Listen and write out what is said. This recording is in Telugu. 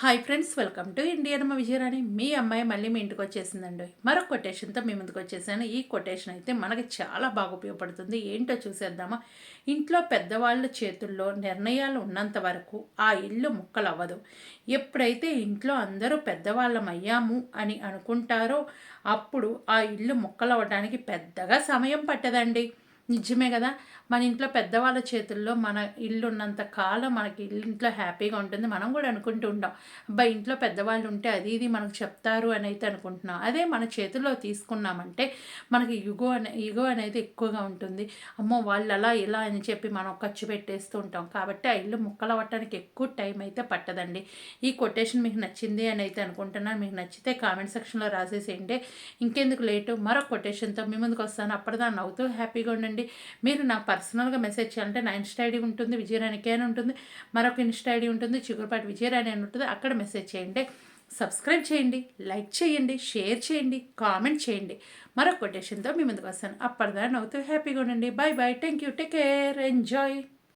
Hi friends welcome to Indian Amma Vijayarani మీ అమ్మాయి మళ్ళీ మీ ఇంటికి వచ్చేసిందండి. మరో కొటేషన్తో మీ ముందుకు వచ్చేసాను. ఈ కొటేషన్ అయితే మనకి చాలా బాగా ఉపయోగపడుతుంది. ఏంటో చూసేద్దామా? ఇంట్లో పెద్దవాళ్ళ చేతుల్లో నిర్ణయాలు ఉన్నంత వరకు ఆ ఇల్లు ముక్కలవ్వదు. ఎప్పుడైతే ఇంట్లో అందరూ పెద్దవాళ్ళం అయ్యాము అని అనుకుంటారో అప్పుడు ఆ ఇల్లు ముక్కలవ్వడానికి పెద్దగా సమయం పట్టదండి. నిజమే కదా? మన ఇంట్లో పెద్దవాళ్ళ చేతుల్లో మన ఇల్లు ఉన్నంత కాలం మనకి ఇల్లు ఇంట్లో హ్యాపీగా ఉంటుంది. మనం కూడా అనుకుంటూ ఉంటాం అబ్బా ఇంట్లో పెద్దవాళ్ళు ఉంటే అది ఇది మనకు చెప్తారు అని అయితే అనుకుంటున్నాం. అదే మన చేతుల్లో తీసుకున్నామంటే మనకి యుగో అనే యుగో అనేది ఎక్కువగా ఉంటుంది. అమ్మో వాళ్ళు అలా ఇలా అని చెప్పి మనం ఖర్చు పెట్టేస్తూ ఉంటాం. కాబట్టి ఆ ఇల్లు ముక్కలు అవ్వటానికి ఎక్కువ టైం అయితే పట్టదండి. ఈ కొటేషన్ మీకు నచ్చింది అని అయితే అనుకుంటున్నాను. మీకు నచ్చితే కామెంట్ సెక్షన్లో రాసేసేయండి. ఇంకెందుకు లేటు? మరో కొటేషన్తో మీ ముందుకు వస్తాను. అప్పటిదాన్ని నవ్వుతూ హ్యాపీగా ఉండండి. మీరు నా పర్సనల్గా మెసేజ్ చేయాలంటే నా ఇన్స్టా ఐడి ఉంటుంది విజయరాణికే అని ఉంటుంది మరొక ఇన్స్టా ఐడి ఉంటుంది చిగురుపాటి విజయరాణి అని ఉంటుంది. అక్కడ మెసేజ్ చేయండి. సబ్స్క్రైబ్ చేయండి లైక్ చేయండి షేర్ చేయండి కామెంట్ చేయండి. మరొక కొటేషన్తో మీ ముందుకు వస్తాను. అప్పటిదాన్ని నవ్వుతూ హ్యాపీగా ఉండండి. Bye bye thank you take care. Enjoy.